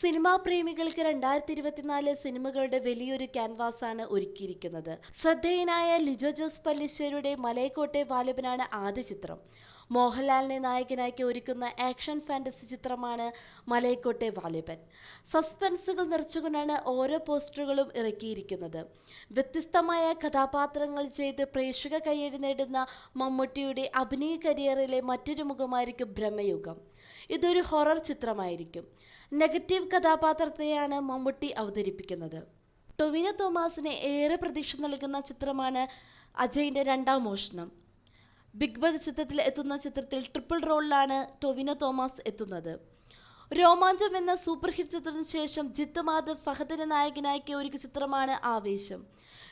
Cinema പ്രേമികൾക്ക് രണ്ടായിരത്തി ഇരുപത്തിനാല് സിനിമകളുടെ വലിയൊരു ക്യാൻവാസാണ് ഒരുക്കിയിരിക്കുന്നത്. ശ്രദ്ധേയനായ ലിജോ ജോസ് പല്ലിശ്ശേരിയുടെ മലയക്കോട്ടെ വാലിബനാണ് ആദ്യ ചിത്രം. മോഹൻലാലിനെ നായകനാക്കി ഒരുക്കുന്ന ആക്ഷൻ ഫാന്റസി ചിത്രമാണ് മലയക്കോട്ടെ വാലിബൻ സസ്പെൻസുകൾ നിറച്ചുകൊണ്ടാണ് ഓരോ പോസ്റ്ററുകളും ഇറക്കിയിരിക്കുന്നത്. വ്യത്യസ്തമായ കഥാപാത്രങ്ങൾ ചെയ്ത് പ്രേക്ഷക കയ്യടി നേടുന്ന മമ്മൂട്ടിയുടെ അഭിനയ കരിയറിലെ മറ്റൊരു മുഖമായിരിക്കും ബ്രഹ്മയുഗം. ഇതൊരു ഹൊറർ ചിത്രമായിരിക്കും. നെഗറ്റീവ് കഥാപാത്രത്തെയാണ് മമ്മൂട്ടി അവതരിപ്പിക്കുന്നത്. ടൊവിനോ തോമസിന് ഏറെ പ്രതീക്ഷ നൽകുന്ന ചിത്രമാണ് അജയിന്റെ രണ്ടാം മോഷണം. ബിഗ് ബസ് ചിത്രത്തിൽ എത്തുന്ന ചിത്രത്തിൽ ട്രിപ്പിൾ റോളിലാണ് ടൊവിനോ തോമസ് എത്തുന്നത്. രോമാഞ്ചം എന്ന സൂപ്പർ ഹിറ്റ് ചിത്രത്തിന് ശേഷം ജിത്ത് മാധവ് ഫഹദിനെ നായകനാക്കിയ ഒരു ചിത്രമാണ് ആവേശം.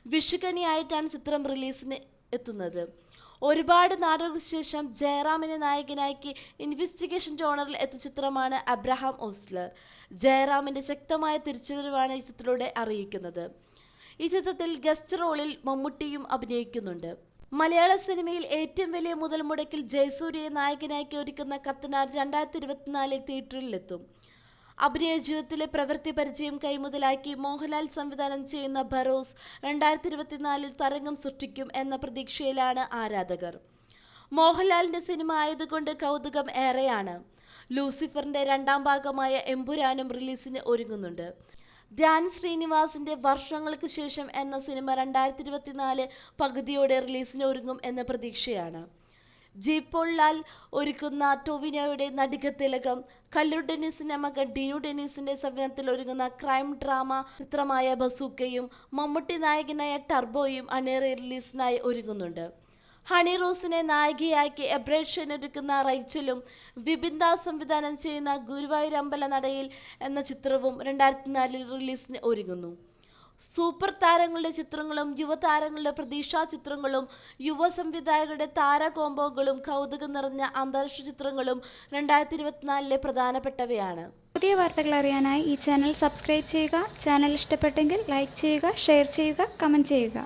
വിഷുക്കണിയായിട്ടാണ് ചിത്രം റിലീസിന് എത്തുന്നത്. ഒരുപാട് നാടുകൾക്ക് ശേഷം ജയറാമിനെ നായകനാക്കി ഇൻവെസ്റ്റിഗേഷൻ ജോണറിൽ എത്തിയ ചിത്രമാണ് അബ്രഹാം ഓസ്ലർ. ജയറാമിന്റെ ശക്തമായ തിരിച്ചുവരവാണ് ഈ ചിത്രത്തിലൂടെ അറിയിക്കുന്നത്. ഈ ചിത്രത്തിൽ ഗസ്റ്റ് റോളിൽ മമ്മൂട്ടിയും അഭിനയിക്കുന്നുണ്ട്. മലയാള സിനിമയിൽ ഏറ്റവും വലിയ മുതൽ മുടക്കിൽ ജയസൂര്യയെ നായകനാക്കി ഒരുക്കുന്ന കത്തനാർ രണ്ടായിരത്തി ഇരുപത്തിനാലിൽ തിയേറ്ററിലെത്തും അഭിനയ ജീവിതത്തിലെ പ്രവൃത്തി പരിചയം കൈമുതലാക്കി മോഹൻലാൽ സംവിധാനം ചെയ്യുന്ന ബറോസ് രണ്ടായിരത്തി ഇരുപത്തിനാലിൽ തരംഗം സൃഷ്ടിക്കും എന്ന പ്രതീക്ഷയിലാണ് ആരാധകർ. മോഹൻലാലിന്റെ സിനിമ ആയതുകൊണ്ട് കൗതുകം ഏറെയാണ്. ലൂസിഫറിന്റെ രണ്ടാം ഭാഗമായ എമ്പുരാനും റിലീസിന് ഒരുങ്ങുന്നുണ്ട്. ധ്യാൻ ശ്രീനിവാസിന്റെ വർഷങ്ങൾക്ക് ശേഷം എന്ന സിനിമ രണ്ടായിരത്തി ഇരുപത്തിനാല് പകുതിയോടെ റിലീസിന് ഒരുങ്ങും എന്ന പ്രതീക്ഷയാണ്. ജീപ്പോൾ ലാൽ ഒരുക്കുന്ന ടൊവിനോയുടെ നടിക തിലകം കല്ലൂർ ഡെന്നീസിന്റെ മകൻ ഡിനു ഡെന്നീസിന്റെ സംവിധാനത്തിൽ ഒരുങ്ങുന്ന ക്രൈം ഡ്രാമ ചിത്രമായ ബസൂക്കയും മമ്മൂട്ടി നായകനായ ടർബോയും അണിയറ റിലീസിനായി ഒരുങ്ങുന്നുണ്ട്. ഹണി റോസിനെ നായികയാക്കി എബ്രേഷൻ ഒരുക്കുന്ന റൈച്ചലും ദാസ് സംവിധാനം ചെയ്യുന്ന ഗുരുവായൂരമ്പല നടയിൽ എന്ന ചിത്രവും രണ്ടായിരത്തി നാലിൽ റിലീസിന് ഒരുങ്ങുന്നു. സൂപ്പർ താരങ്ങളുടെ ചിത്രങ്ങളും യുവതാരങ്ങളുടെ പ്രതീക്ഷാ ചിത്രങ്ങളും യുവ സംവിധായകരുടെ താര കോംബോകളും കൗതുകം നിറഞ്ഞ അന്താരാഷ്ട്ര ചിത്രങ്ങളും രണ്ടായിരത്തി ഇരുപത്തിനാലിലെ പ്രധാനപ്പെട്ടവയാണ്. പുതിയ വാർത്തകൾ അറിയാനായി ഈ ചാനൽ സബ്സ്ക്രൈബ് ചെയ്യുക. ചാനൽ ഇഷ്ടപ്പെട്ടെങ്കിൽ ലൈക്ക് ചെയ്യുക ഷെയർ ചെയ്യുക കമന്റ് ചെയ്യുക.